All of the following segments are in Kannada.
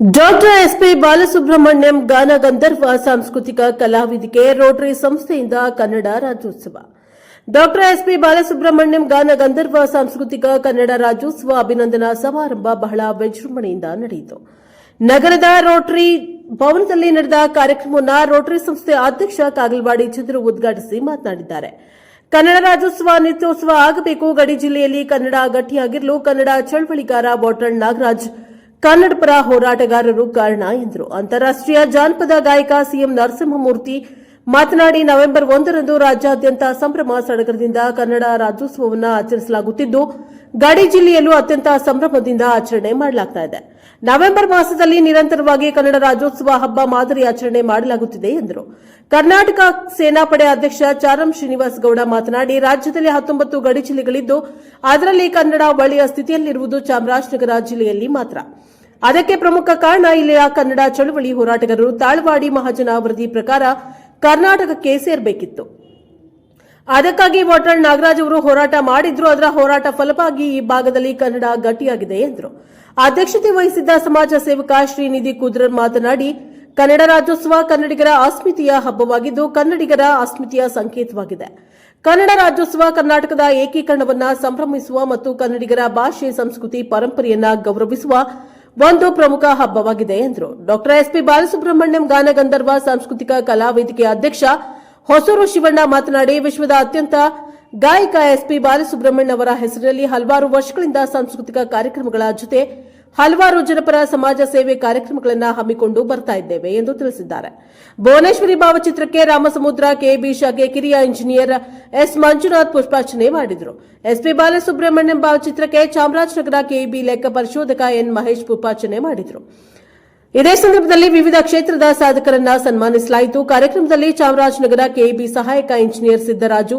ಡಾಕ್ಟರ್ ಎಸ್ಪಿ ಬಾಲಸುಬ್ರಹ್ಮಣ್ಯಂ ಗಾನ ಗಂಧರ್ವ ಸಾಂಸ್ಕೃತಿಕ ಕಲಾವಿದಿಕೆ ರೋಟರಿ ಸಂಸ್ಥೆಯಿಂದ ಕನ್ನಡ ರಾಜ್ಯೋತ್ಸವ. ಡಾಕ್ಟರ್ ಎಸ್ಪಿ ಬಾಲಸುಬ್ರಹ್ಮಣ್ಯಂ ಗಾನ ಗಂಧರ್ವ ಸಾಂಸ್ಕೃತಿಕ ಕನ್ನಡ ರಾಜ್ಯೋತ್ಸವ ಅಭಿನಂದನಾ ಸಮಾರಂಭ ಬಹಳ ವಿಜೃಂಭಣೆಯಿಂದ ನಡೆಯಿತು. ನಗರದ ರೋಟರಿ ಭವನದಲ್ಲಿ ನಡೆದ ಕಾರ್ಯಕ್ರಮವನ್ನು ರೋಟರಿ ಸಂಸ್ಥೆ ಅಧ್ಯಕ್ಷ ಕಾಗಲ್ವಾಡಿ ಚಂದ್ರು ಉದ್ಘಾಟಿಸಿ ಮಾತನಾಡಿದ್ದಾರೆ. ಕನ್ನಡ ರಾಜ್ಯೋತ್ಸವ ನಿತ್ಯೋತ್ಸವ ಆಗಬೇಕು ಗಡಿ ಜಿಲ್ಲೆಯಲ್ಲಿ ಕನ್ನಡ ಗಟ್ಟಿಯಾಗಿರಲು ಕನ್ನಡ ಚಳವಳಿಗಾರ ಬಾಟಲ್ ನಾಗರಾಜ್ ಕನ್ನಡ ಪರ ಹೋರಾಟಗಾರರು ಕಾರಣ ಎಂದರು. ಅಂತಾರಾಷ್ಟೀಯ ಜಾನಪದ ಗಾಯಕ ಸಿಎಂ ನರಸಿಂಹಮೂರ್ತಿ ಮಾತನಾಡಿ, ನವೆಂಬರ್ ಒಂದರಂದು ರಾಜ್ಯಾದ್ಯಂತ ಸಂಭ್ರಮ ಸಡಗರದಿಂದ ಕನ್ನಡ ರಾಜ್ಯೋತ್ಸವವನ್ನು ಆಚರಿಸಲಾಗುತ್ತಿದ್ದು, ಗಡಿ ಜಿಲ್ಲೆಯಲ್ಲೂ ಅತ್ಯಂತ ಸಂಭ್ರಮದಿಂದ ಆಚರಣೆ ಮಾಡಲಾಗ್ತಾ ಇದೆ. ನವೆಂಬರ್ ಮಾಸದಲ್ಲಿ ನಿರಂತರವಾಗಿ ಕನ್ನಡ ರಾಜ್ಯೋತ್ಸವ ಹಬ್ಬ ಮಾದರಿ ಆಚರಣೆ ಮಾಡಲಾಗುತ್ತಿದೆ ಎಂದರು. ಕರ್ನಾಟಕ ಸೇನಾಪಡೆ ಅಧ್ಯಕ್ಷ ಚಾರಂ ಶ್ರೀನಿವಾಸ್ ಗೌಡ ಮಾತನಾಡಿ, ರಾಜ್ಯದಲ್ಲಿ ಹತ್ತೊಂಬತ್ತು ಗಡಿ ಜಿಲ್ಲೆಗಳಿದ್ದು, ಅದರಲ್ಲಿ ಕನ್ನಡ ಒಳ್ಳೆಯ ಸ್ಥಿತಿಯಲ್ಲಿರುವುದು ಚಾಮರಾಜನಗರ ಜಿಲ್ಲೆಯಲ್ಲಿ ಮಾತ್ರ. ಅದಕ್ಕೆ ಪ್ರಮುಖ ಕಾರಣ ಇಲ್ಲಿಯ ಕನ್ನಡ ಚಳುವಳಿ ಹೋರಾಟಗಾರರು ತಾಳ್ವಾಡಿ ಮಹಾಜನ ವರದಿ ಪ್ರಕಾರ ಕರ್ನಾಟಕಕ್ಕೆ ಸೇರ್ಬೇಕಿತ್ತು. ಅದಕ್ಕಾಗಿ ವಾಟಾಳ್ ನಾಗರಾಜ್ ಅವರು ಹೋರಾಟ ಮಾಡಿದ್ರು, ಅದರ ಹೋರಾಟ ಫಲವಾಗಿ ಈ ಭಾಗದಲ್ಲಿ ಕನ್ನಡ ಗಟ್ಟಿಯಾಗಿದೆ ಎಂದರು. ಅಧ್ಯಕ್ಷತೆ ವಹಿಸಿದ್ದ ಸಮಾಜ ಸೇವಕ ಶ್ರೀನಿಧಿ ಕುದ್ರರ್ ಮಾತನಾಡಿ, ಕನ್ನಡ ರಾಜ್ಯೋತ್ಸವ ಕನ್ನಡಿಗರ ಅಸ್ಮಿತೆಯ ಹಬ್ಬವಾಗಿದ್ದು, ಕನ್ನಡಿಗರ ಅಸ್ಮಿತೆಯ ಸಂಕೇತವಾಗಿದೆ. ಕನ್ನಡ ರಾಜ್ಯೋತ್ಸವ ಕರ್ನಾಟಕದ ಏಕೀಕರಣವನ್ನ ಸಂಭ್ರಮಿಸುವ ಮತ್ತು ಕನ್ನಡಿಗರ ಭಾಷೆ, ಸಂಸ್ಕೃತಿ, ಪರಂಪರೆಯನ್ನ ಗೌರವಿಸುವ ಒಂದು ಪ್ರಮುಖ ಹಬ್ಬವಾಗಿದೆ ಎಂದರು. ಡಾಕ್ಟರ್ ಎಸ್ಪಿ ಬಾಲಸುಬ್ರಹ್ಮಣ್ಯಂ ಗಾನಗಂಧರ್ವ ಸಾಂಸ್ಕೃತಿಕ ಕಲಾ ವೇದಿಕೆ ಅಧ್ಯಕ್ಷ ಹೊಸೂರು ಶಿವಣ್ಣ ಮಾತನಾಡಿ, ವಿಶ್ವದ ಅತ್ಯಂತ ಗಾಯಕ ಎಸ್ಪಿ ಬಾಲಸುಬ್ರಹ್ಮಣ್ಯ ಅವರ ಹೆಸರಿನಲ್ಲಿ ಹಲವಾರು ವರ್ಷಗಳಿಂದ ಸಾಂಸ್ಕೃತಿಕ ಕಾರ್ಯಕ್ರಮಗಳ ಜೊತೆ ಹಲವಾರು ಜನಪರ ಸಮಾಜ ಸೇವೆ ಕಾರ್ಯಕ್ರಮಗಳನ್ನು ಹಮ್ಮಿಕೊಂಡು ಬರ್ತಾ ಇದ್ದೇವೆ ಎಂದು ತಿಳಿಸಿದ್ದಾರೆ. ಭುವನೇಶ್ವರಿ ಭಾವಚಿತ್ರಕ್ಕೆ ರಾಮಸಮುದ್ರ ಕೆಬಿ ಶಾಖೆ ಕಿರಿಯ ಇಂಜಿನಿಯರ್ ಎಸ್. ಮಂಜುನಾಥ್ ಪುಷ್ಪಾರ್ಚನೆ ಮಾಡಿದರು. ಎಸ್ಪಿ ಬಾಲಸುಬ್ರಹ್ಮಣ್ಯಂ ಭಾವಚಿತ್ರಕ್ಕೆ ಚಾಮರಾಜನಗರ ಕೆಇಬಿ ಲೆಕ್ಕ ಪರಿಶೋಧಕ ಎನ್. ಮಹೇಶ್ ಪುಷ್ಪಾರ್ಚನೆ ಮಾಡಿದರು. ಇದೇ ಸಂದರ್ಭದಲ್ಲಿ ವಿವಿಧ ಕ್ಷೇತ್ರದ ಸಾಧಕರನ್ನ ಸನ್ಮಾನಿಸಲಾಯಿತು. ಕಾರ್ಯಕ್ರಮದಲ್ಲಿ ಚಾಮರಾಜನಗರ ಕೆಇಬಿ ಸಹಾಯಕ ಇಂಜಿನಿಯರ್ ಸಿದ್ದರಾಜು,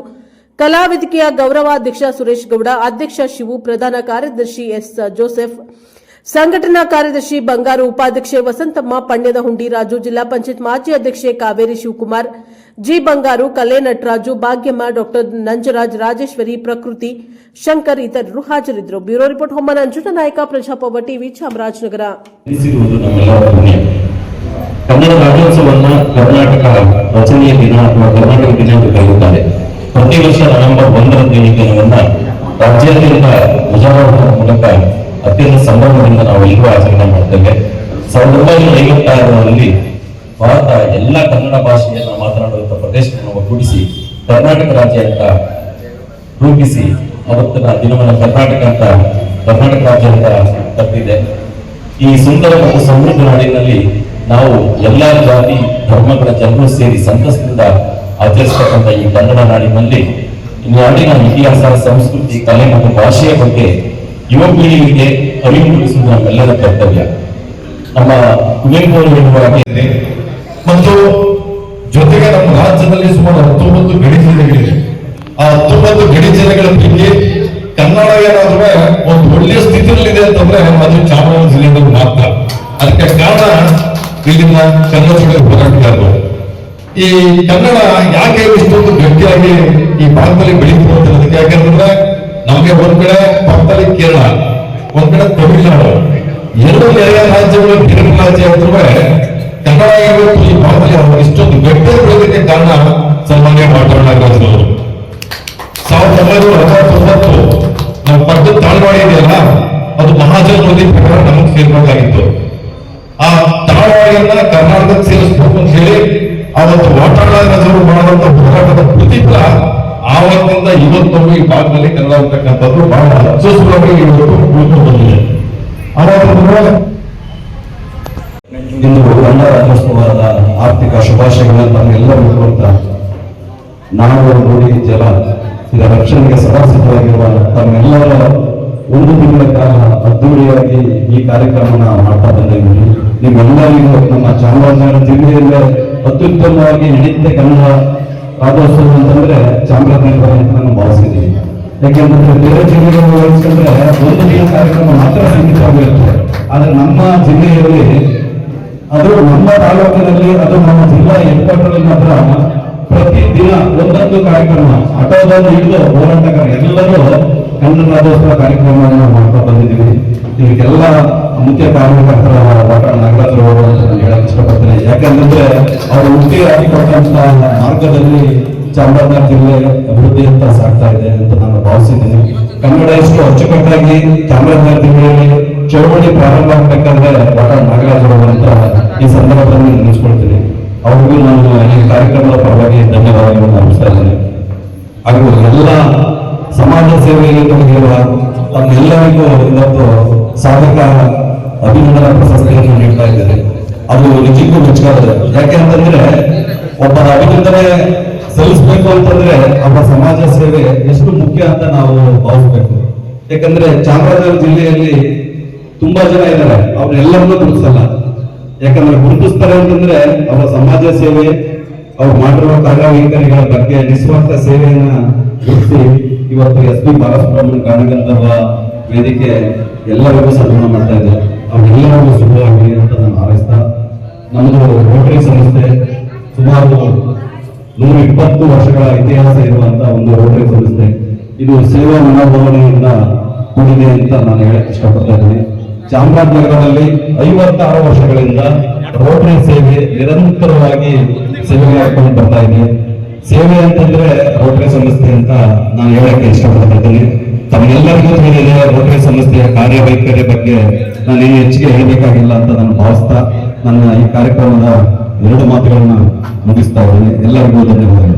ಕಲಾವೇದಿಕೆಯ ಗೌರವಾಧ್ಯಕ್ಷ ಸುರೇಶ್ ಗೌಡ, ಅಧ್ಯಕ್ಷ ಶಿವು, ಪ್ರಧಾನ ಕಾರ್ಯದರ್ಶಿ ಎಸ್. ಜೋಸೆಫ್ ಸಂಘಟನಾ ಕಾರ್ಯದರ್ಶಿ ಬಂಗಾರು ಉಪಾಧ್ಯಕ್ಷೆ ವಸಂತಮ್ಮ ಪಣ್ಯದ ಹುಂಡಿ ರಾಜು ಜಿಲ್ಲಾ ಪಂಚಾಯತ್ ಮಾಜಿ ಅಧ್ಯಕ್ಷೆ ಕಾವೇರಿ ಶಿವಕುಮಾರ್ ಜಿ ಬಂಗಾರು ಕಲೆ ನಟರಾಜು ಭಾಗ್ಯಮ್ಮ ಡಾಕ್ಟರ್ ನಂಜರಾಜ್ ರಾಜೇಶ್ವರಿ ಪ್ರಕೃತಿ ಶಂಕರ್ ಇತರರು ಹಾಜರಿದ್ದರು ಬ್ಯೂರೋ ರಿಪೋರ್ಟ್ ಹೊಮ್ಮ ನಂಜುಂಡ ನಾಯಕ ಪ್ರಜಾಪವ ಟಿವಿ ಚಾಮರಾಜನಗರ ತಿಳಿಸಿರುವುದು ನಮ್ಮೆಲ್ಲರ ಪುಣ್ಯ ಕನ್ನಡ ರಾಜ್ಯೋತ್ಸವವನ್ನು ಕರ್ನಾಟಕ ರಚನೆಯ ದಿನ ಅಥವಾ ಕರ್ನಾಟಕ ದಿನ ಎಂದು ಕರೆಯುತ್ತಾರೆ ಪ್ರತಿ ವರ್ಷ ನವೆಂಬರ್ ಒಂದರಂದು ಈ ದಿನವನ್ನ ರಾಜ್ಯಾದ್ಯಂತ ಧ್ವಜಾರೋಹಣದ ಮೂಲಕ ಅತ್ಯಂತ ಸಂಭ್ರಮದಿಂದ ನಾವು ಎಲ್ಲರೂ ಆಚರಣೆ ಮಾಡ್ತೇವೆ. ಸಾವಿರದ ಒಂಬೈನೂರ ಐವತ್ತಾರರಲ್ಲಿ ಭಾರತ ಎಲ್ಲ ಕನ್ನಡ ಭಾಷೆಯನ್ನು ಮಾತನಾಡುವಂತ ಪ್ರದೇಶವನ್ನು ಒಗ್ಗೂಡಿಸಿ ಕರ್ನಾಟಕ ರಾಜ್ಯ ಅಂತ ರೂಪಿಸಿ ಅವತ್ತಿನ ದಿನವನ್ನು ಕರ್ನಾಟಕ ಅಂತ, ಕರ್ನಾಟಕ ರಾಜ್ಯ ಅಂತ ತಪ್ಪಿದೆ ಈ ಸುಂದರ ಮತ್ತು ಸಮೃದ್ಧ ನಾಡಿನಲ್ಲಿ ನಾವು ಎಲ್ಲ ಜಾತಿ, ಧರ್ಮಗಳ ಜನರು ಸೇರಿ ಸಂತಸದಿಂದ ಆಚರಿಸತಕ್ಕಂಥ ಈ ಕನ್ನಡ ನಾಡಿನಲ್ಲಿ ನಾಡಿನ ಇತಿಹಾಸ, ಸಂಸ್ಕೃತಿ, ಕಲೆ ಮತ್ತು ಭಾಷೆಯ ಬಗ್ಗೆ ಯುವ ಪೀಳಿಗೆಗೆ ಅರಿವು ಮೂಡಿಸುವುದು ನಮ್ಮೆಲ್ಲರ ಕರ್ತವ್ಯ. ನಮ್ಮ ಕುವೆಂಪು ಅವರು. ಮತ್ತು ಜೊತೆಗೆ ನಮ್ಮ ರಾಜ್ಯದಲ್ಲಿ ಸುಮಾರು ಹತ್ತೊಂಬತ್ತು ಗಡಿ ಜಿಲ್ಲೆಗಳಿವೆ. ಆ ಹತ್ತೊಂಬತ್ತು ಗಡಿ ಜಿಲ್ಲೆಗಳ ಪೈಕಿ ಕನ್ನಡ ಏನಾದ್ರೆ ಒಂದು ಒಳ್ಳೆಯ ಸ್ಥಿತಿಯಲ್ಲಿದೆ ಅಂತಂದ್ರೆ ಅದು ಚಾಮರಾಜ ಜಿಲ್ಲೆಯಲ್ಲಿ ಮಾತ್ರ. ಅದಕ್ಕೆ ಕಾರಣ ಇಲ್ಲಿನ ಕನ್ನಡ ಹೋರಾಟಗಾರರು. ಈ ಕನ್ನಡ ಯಾಕೆ ಇಷ್ಟೊಂದು ಗಟ್ಟಿಯಾಗಿ ಈ ಭಾಗದಲ್ಲಿ ಬೆಳೀತು ಅಂತ ಯಾಕಂದ್ರೆ ನಮಗೆ ಒಂದ್ ಕಡೆ ಪಕ್ಕದಲ್ಲಿ ಕೇರಳ, ಒಂದ್ ಕಡೆ ತಮಿಳುನಾಡು. ಎರಡು ನೆರೆಯ ರಾಜ್ಯಗಳು ಬೇರೆ ರಾಜ್ಯ ಅಂದ್ರೆ ಕನ್ನಡ ಇವತ್ತು ಈ ಇಷ್ಟೊಂದು ಗಟ್ಟಿ ಬೆಳೆದಕ್ಕೆ ಕಾರಣ ಸಾವಿರದ ಒಂಬೈನೂರ ನಮ್ಮ ಪಟ್ಟದ ತಾಳ್ವಾಡಿ ಇದೆಯಲ್ಲ, ಅದು ಮಹಾಜನ್ ನದಿ ಪ್ರಕಾರ ನಮಗೆ ಸೇರ್ಬೇಕಾಗಿತ್ತು. ಆ ತಾಳ್ವಾಡಿಯನ್ನ ಕರ್ನಾಟಕಕ್ಕೆ ಸೇರಿಸಬೇಕು ಅಂತ ಹೇಳಿ ಅವತ್ತು ವಾಟಾಳರಾಜರು ಮಾಡುವಂತ ಹೋರಾಟದ ಪ್ರತಿಫಲ ಆವತ್ತಿಂದ ಇವತ್ತೊಮ್ಮೆ ಈ ಭಾಗದಲ್ಲಿ ಕನ್ನಡ ಅಂತಕ್ಕಂಥದ್ದು ಬಹಳ ಅಚ್ಚುಸುವಾಗಿ ಇವತ್ತು ಉಳಿದು ಬಂದಿದೆ. ಇಂದು ಕನ್ನಡ ರಾಜ್ಯೋತ್ಸವದ ಆರ್ಥಿಕ ಶುಭಾಶಯಗಳನ್ನು ತಮಗೆಲ್ಲರಿಗೂ ಅಂತ ನಾವು ನೋಡಿ ಜಲ ಇದರ ರಕ್ಷಣೆಗೆ ಸದಾ ಸಿದ್ಧವಾಗಿರುವ ತಮ್ಮೆಲ್ಲರ ಒಂದು ತಿಂಗಳ ಕಾಲ ಅದ್ದೂರಿಯಾಗಿ ಈ ಕಾರ್ಯಕ್ರಮನ ಮಾಡ್ತಾ ಬಂದಿದ್ದೀವಿ ನಿಮ್ಮೆಲ್ಲರಿಗೂ ನಮ್ಮ ಚಾಮರಾಜನಗರ ಜಿಲ್ಲೆಯಲ್ಲೇ ಅತ್ಯುತ್ತಮವಾಗಿ ನಡೀತೆ ಕನ್ನಡ ರಾಜ್ಯೋತ್ಸವ ಅಂತಂದ್ರೆ ಚಾಮರಾಜನಗರ ಅಂತ ನಾನು ಭಾವಿಸಿದ್ದೀನಿ ಬೇರೆ ಜಿಲ್ಲೆಗಳು ಹೋಲಿಸ್ಕೊಂಡ್ರೆ ಒಂದು ದಿನ ಕಾರ್ಯಕ್ರಮ ಮಾತ್ರ ಸೀಮಿತವಾಗಿರುತ್ತೆ ಆದ್ರೆ ನಮ್ಮ ಜಿಲ್ಲೆಯಲ್ಲಿ ಅದು ನಮ್ಮ ತಾಲೂಕಿನಲ್ಲಿ ಅದು ನಮ್ಮ ಜಿಲ್ಲಾ ಹೆಡ್ಕ್ವಾರ್ಟರ್ ಮಾತ್ರ ಪ್ರತಿ ದಿನ ಒಂದೊಂದು ಕಾರ್ಯಕ್ರಮ ಆಟೋದಲ್ಲಿ ಹಿಡಿದು ಹೋರಾಟಗಾರ ಎಲ್ಲರೂ ಕನ್ನಡ ರಾಜ್ಯೋತ್ಸವ ಕಾರ್ಯಕ್ರಮವನ್ನು ಮಾಡ್ತಾ ಬಂದಿದ್ದೀವಿ. ಇದಕ್ಕೆಲ್ಲ ಮುಖ್ಯ ಕಾರ್ಯಕರ್ತರ ಡಾಕ್ಟರ್ ನಾಗರಾಜ್ ಯಾಕಂತಂದ್ರೆ ಅವರು ಹುಟ್ಟಿ ಹಾಕಿಕೊಟ್ಟಂತ ಮಾರ್ಗದಲ್ಲಿ ಚಾಮರಾಜನಗರ ಜಿಲ್ಲೆ ಅಭಿವೃದ್ಧಿ ಅಂತ ಸಾಗ್ತಾ ಇದೆ ಅಂತ ನಾನು ಭಾವಿಸಿದ್ದೀನಿ. ಕನ್ನಡ ಎಷ್ಟು ಅಚ್ಚುಕಟ್ಟಾಗಿ ಚಾಮರಾಜನಗರ ಜಿಲ್ಲೆಯಲ್ಲಿ ಚಳವಳಿ ಪ್ರಾರಂಭ ಆಗ್ಬೇಕಂದ್ರೆ ಡಾಕ್ಟರ್ ನಾಗರಾಜ್ ಅವರು ಅಂತ ಈ ಸಂದರ್ಭದಲ್ಲಿ ನೆನೆಸ್ಕೊಳ್ತೀನಿ. ಅವ್ರಿಗೂ ನಾನು ಈ ಕಾರ್ಯಕ್ರಮದ ಪರವಾಗಿ ಧನ್ಯವಾದಗಳನ್ನು ಅರ್ಪಿಸ್ತಾ ಇದ್ದೇನೆ. ಹಾಗೂ ಎಲ್ಲ ಸಮಾಜ ಸೇವೆಯಲ್ಲಿ ತೊಡಗಿರುವ ತಮ್ಮೆಲ್ಲರಿಗೂ ಇವತ್ತು ಸಾಧಕ ಅಭಿನಂದನಾ ಪ್ರಶಸ್ತಿಯನ್ನು ನೀಡ್ತಾ ಇದ್ದಾರೆ. ಅದು ನಿಜಕ್ಕೂ ಮೆಚ್ಚುಗಾದ್ರೆ ಯಾಕೆ ಅಂತಂದ್ರೆ ಒಬ್ಬ ಅಭಿನಂದನೆ ಸಲ್ಲಿಸಬೇಕು ಅಂತಂದ್ರೆ ಅವರ ಸಮಾಜ ಸೇವೆ ಎಷ್ಟು ಮುಖ್ಯ ಅಂತ ನಾವು ಭಾವಿಸ್ಬೇಕು. ಯಾಕಂದ್ರೆ ಚಾಮರಾಜನಗರ ಜಿಲ್ಲೆಯಲ್ಲಿ ತುಂಬಾ ಜನ ಇದ್ದಾರೆ. ಅವ್ರನ್ನೆಲ್ಲರನ್ನೂ ಗುರುತಿಸಲ್ಲ. ಯಾಕಂದ್ರೆ ಗುರುತಿಸ್ತಾರೆ ಅಂತಂದ್ರೆ ಅವರ ಸಮಾಜ ಸೇವೆ, ಅವ್ರು ಮಾಡಿರುವ ಕಾರ್ಯವೈಖರಿಗಳ ಬಗ್ಗೆ ನಿಸ್ವಾರ್ಥ ಸೇವೆಯನ್ನ ಗುರುತಿಸಿ ಇವತ್ತು ಎಸ್ ಪಿ ಬಾಲಸುಬ್ರಹ್ಮಣ್ಯ ಕಾರಣಗಂಧರ್ವ ವೇದಿಕೆ ಎಲ್ಲರಿಗೂ ಸನ್ಮಾನ ಮಾಡ್ತಾ ಇದೆ ರೋಟರಿ ಸಂಸ್ಥೆ ಸುಮಾರು ನೂರ ಇಪ್ಪತ್ತು ವರ್ಷಗಳ ಇತಿಹಾಸ ಇರುವಂತಹ ಒಂದು ರೋಟರಿ ಸಂಸ್ಥೆ. ಇದು ಸೇವಾ ಮನೋಭಾವನೆಯಿಂದ ಕೂಡಿದೆ ಅಂತ ನಾನು ಹೇಳಕ್ ಇಷ್ಟಪಡ್ತಾ ಇದ್ದೀನಿ. ಚಾಮರಾಜನಗರದಲ್ಲಿ ಐವತ್ತಾರು ವರ್ಷಗಳಿಂದ ರೋಟರಿ ಸೇವೆ ನಿರಂತರವಾಗಿ ಸೇವೆ ಮಾಡ್ಕೊಂಡು ಬರ್ತಾ ಇದೆ. ಸೇವೆ ಅಂತಂದ್ರೆ ರೋಟರಿ ಸಂಸ್ಥೆ ಅಂತ ನಾನು ಹೇಳಕ್ಕೆ ಇಷ್ಟಪಡ್ತಾ ಇದ್ದೀನಿ. ತಮ್ಮೆಲ್ಲರಿಗೂ ತಿಳಿದಿದೆ ರೋಟರಿ ಸಂಸ್ಥೆಯ ಕಾರ್ಯವೈಖರಿ ಬಗ್ಗೆ. ನಾನು ಹೆಚ್ಚಿಗೆ ಹೇಳಬೇಕಾಗಿಲ್ಲ ಅಂತ ನಾನು ಭಾವಿಸ್ತಾ ನನ್ನ ಈ ಕಾರ್ಯಕ್ರಮದ ಎರಡು ಮಾತುಗಳನ್ನ ಮುಗಿಸ್ತಾ ಇದ್ದೇನೆ ಎಲ್ಲರಿಗೂ ಧನ್ಯವಾದಗಳು.